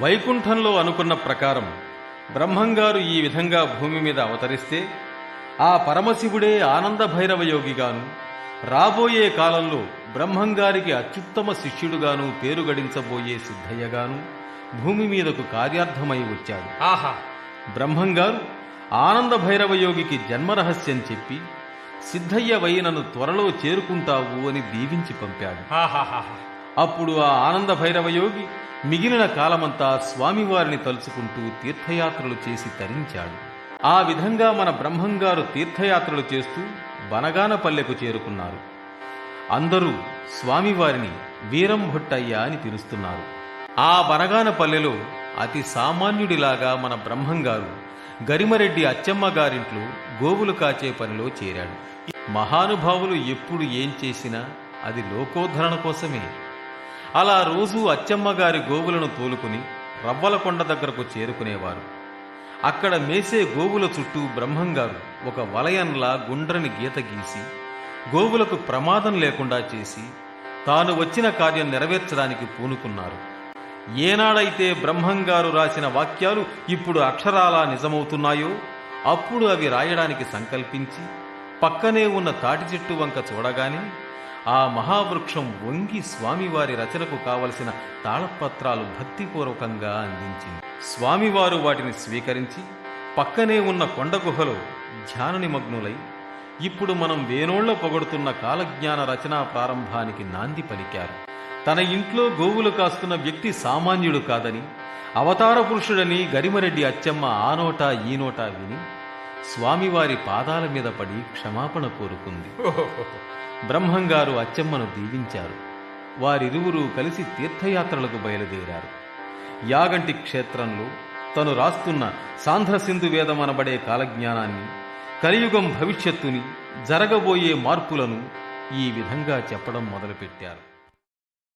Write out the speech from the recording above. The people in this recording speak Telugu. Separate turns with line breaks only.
వైకుంఠంలో అనుకున్న ప్రకారం బ్రహ్మంగారు ఈ విధంగా భూమి మీద అవతరిస్తే ఆ పరమశివుడే ఆనంద భైరవ యోగిగాను రాబోయే కాలంలో బ్రహ్మంగారికి అత్యుత్తమ శిష్యుడుగాను పేరు గడించబోయే సిద్ధయ్యగాను భూమి మీదకు కార్యార్థమై వచ్చాడు.
ఆహా!
బ్రహ్మంగారు ఆనంద భైరవ యోగికి జన్మరహస్యం చెప్పి సిద్ధయ్య వై నన్ను త్వరలో చేరుకుంటావు అని దీవించి పంపాడు. అప్పుడు ఆ ఆనంద భైరవ యోగి మిగిలిన కాలమంతా స్వామివారిని తలుచుకుంటూ తీర్థయాత్రలు చేసి తరించాడు. ఆ విధంగా మన బ్రహ్మంగారు తీర్థయాత్రలు చేస్తూ బనగానపల్లెకు చేరుకున్నారు. అందరూ స్వామివారిని వీరం భొట్టయ్య అని పిలుస్తున్నారు. ఆ బనగానపల్లెలో అతి సామాన్యుడిలాగా మన బ్రహ్మంగారు గరిమరెడ్డి అచ్చమ్మ గారింట్లో గోవులు కాచే పనిలో చేరాడు. మహానుభావులు ఎప్పుడు ఏం చేసినా అది లోకోద్ధరణ కోసమే. అలా రోజూ అచ్చమ్మగారి గోవులను తోలుకుని రవ్వలకొండ దగ్గరకు చేరుకునేవారు. అక్కడ మేసే గోవుల చుట్టూ బ్రహ్మంగారు ఒక వలయంలా గుండ్రని గీత గీసి గోవులకు ప్రమాదం లేకుండా చేసి తాను వచ్చిన కార్యం నెరవేర్చడానికి పూనుకున్నారు. ఏనాడైతే బ్రహ్మంగారు రాసిన వాక్యాలు ఇప్పుడు అక్షరాలా నిజమవుతున్నాయో అప్పుడు అవి రాయడానికి సంకల్పించి పక్కనే ఉన్న తాటి చెట్టు వంక చూడగానే ఆ మహావృక్షం వంగి స్వామివారి రచనకు కావలసిన తాళపత్రాలు భక్తిపూర్వకంగా అందించింది. స్వామివారు వాటిని స్వీకరించి పక్కనే ఉన్న కొండ గుహలో ధ్యాన నిమగ్నులై ఇప్పుడు మనం వేనోళ్ళ పొగడుతున్న కాలజ్ఞాన రచనా ప్రారంభానికి నాంది పలికారు. తన ఇంట్లో గోవులు కాస్తున్న వ్యక్తి సామాన్యుడు కాదని అవతార పురుషుడని గరిమరెడ్డి అచ్చమ్మ ఆనోటా ఈనోటా విని స్వామివారి పాదాల మీద పడి క్షమాపణ కోరుకుంది. బ్రహ్మంగారు అచ్చమ్మను దీవించారు. వారిరువురూ కలిసి తీర్థయాత్రలకు బయలుదేరారు. యాగంటి క్షేత్రంలో తను రాస్తున్న సాంధ్రసింధు వేదమనబడే కాలజ్ఞానాన్ని కలియుగం భవిష్యత్తుని జరగబోయే మార్పులను ఈ విధంగా చెప్పడం మొదలుపెట్టారు.